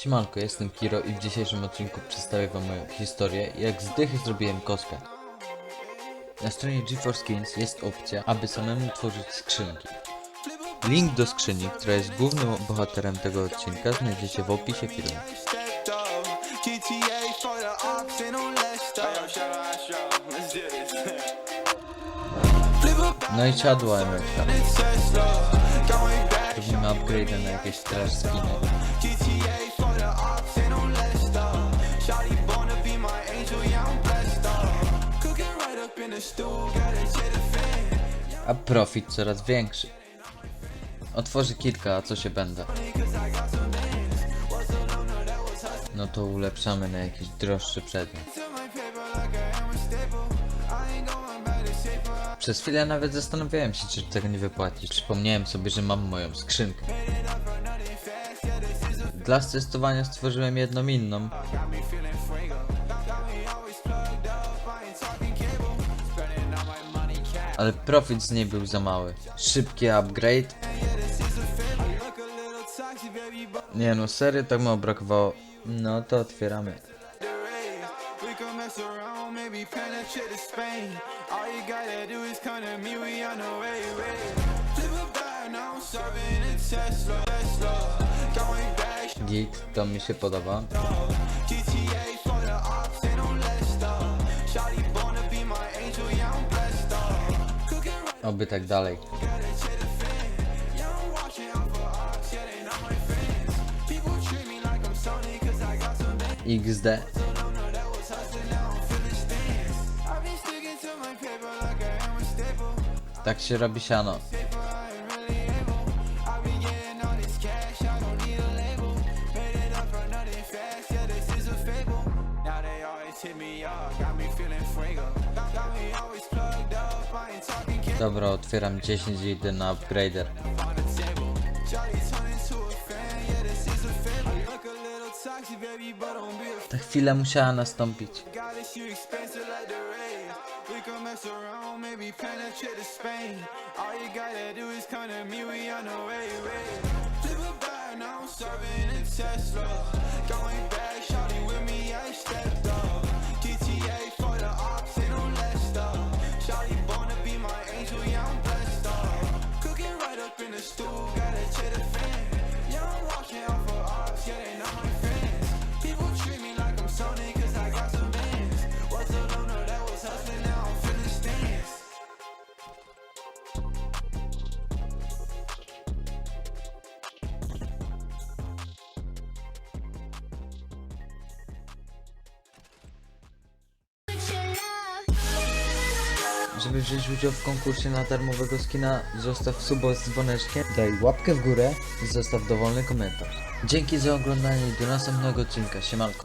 Siemanko, jestem Kiro i w dzisiejszym odcinku przedstawię wam moją historię, jak z dychy zrobiłem koskę. Na stronie GeForce Skins jest opcja, aby samemu tworzyć skrzynki. Link do skrzyni, która jest głównym bohaterem tego odcinka, znajdziecie w opisie filmu. No i siadła back. Robimy upgrade na jakieś trash skiny. A profit coraz większy. Otworzę kilka, a co się będę. No to ulepszamy na jakiś droższy przedmiot. Przez chwilę nawet zastanawiałem się, czy tego nie wypłacić. Przypomniałem sobie, że mam moją skrzynkę. Dla testowania stworzyłem jedną inną, ale profit z niej był za mały. Szybki upgrade. Nie no, serio tak mało brakowało. No to otwieramy. the race. We can mess I am a staple. Tak się robi siano. Hit me up, got me feeling fuego. Got, me always plugged up, I ain't talking Dobra, otwieram 10 i idę na upgrader. on the table. Shawty Żeby wziąć udział w konkursie na darmowego skina, zostaw suba z dzwoneczkiem, daj łapkę w górę i zostaw dowolny komentarz. Dzięki za oglądanie i do następnego odcinka. Siemanko.